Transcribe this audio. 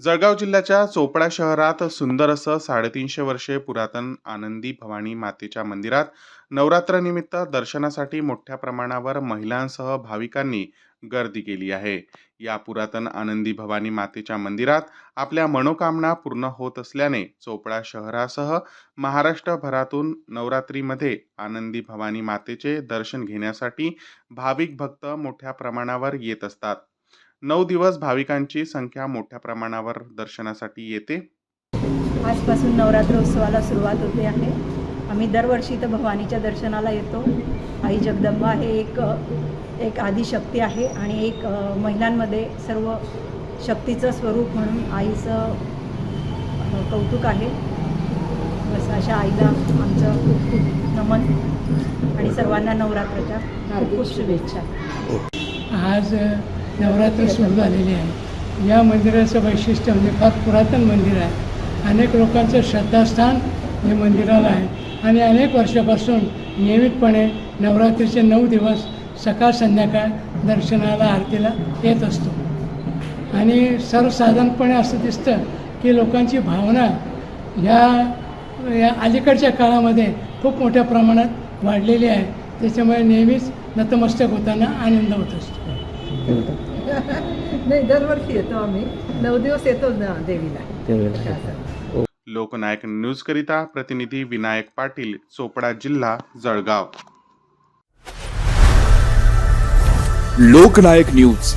जळगाव जिल्ह्याच्या चोपडा शहरात सुंदर असं साडेतीनशे वर्षे पुरातन आनंदी भवानी मातेच्या मंदिरात नवरात्रानिमित्त दर्शनासाठी मोठ्या प्रमाणावर महिलांसह भाविकांनी गर्दी केली आहे. या पुरातन आनंदी भवानी मातेच्या मंदिरात आपल्या मनोकामना पूर्ण होत असल्याने चोपडा शहरासह महाराष्ट्रभरातून नवरात्रीमध्ये आनंदी भवानी मातेचे दर्शन घेण्यासाठी भाविक भक्त मोठ्या प्रमाणावर येत असतात. नऊ दिवस भाविकांची संख्या मोठ्या प्रमाणावर दर्शनासाठी येते. आजपासून नवरात्र उत्सवाला सुरुवात होते आहे. आम्ही दरवर्षी इथं भवानीच्या दर्शनाला येतो. आई जगदंबा हे एक एक आदिशक्ती आहे आणि एक महिलांमध्ये सर्व शक्तीचं स्वरूप म्हणून आईचं कौतुक आहे. बस अशा आईला आमचं खूप खूप नमन आणि सर्वांना नवरात्राच्या खूप खूप शुभेच्छा. आज नवरात्र सुरू झालेली आहे. या मंदिराचं वैशिष्ट्य म्हणजे फार पुरातन मंदिर आहे. अनेक लोकांचं श्रद्धास्थान हे मंदिराला आहे. आणि अनेक वर्षापासून नियमितपणे नवरात्रीचे नऊ दिवस सकाळ संध्याकाळ दर्शनाला आरतीला येत असतो. आणि सर्वसाधारणपणे असं दिसतं की लोकांची भावना ह्या या अलीकडच्या काळामध्ये खूप मोठ्या प्रमाणात वाढलेली आहे. त्याच्यामुळे नेहमीच नतमस्तक होताना आनंद होत असतो. नाही दरवर्षी येतो आम्ही. नऊ दिवस येतो ना देवीला. लोकनायक न्यूजकरिता प्रतिनिधी विनायक पाटील चोपडा जिल्हा जळगाव. लोकनायक न्यूज.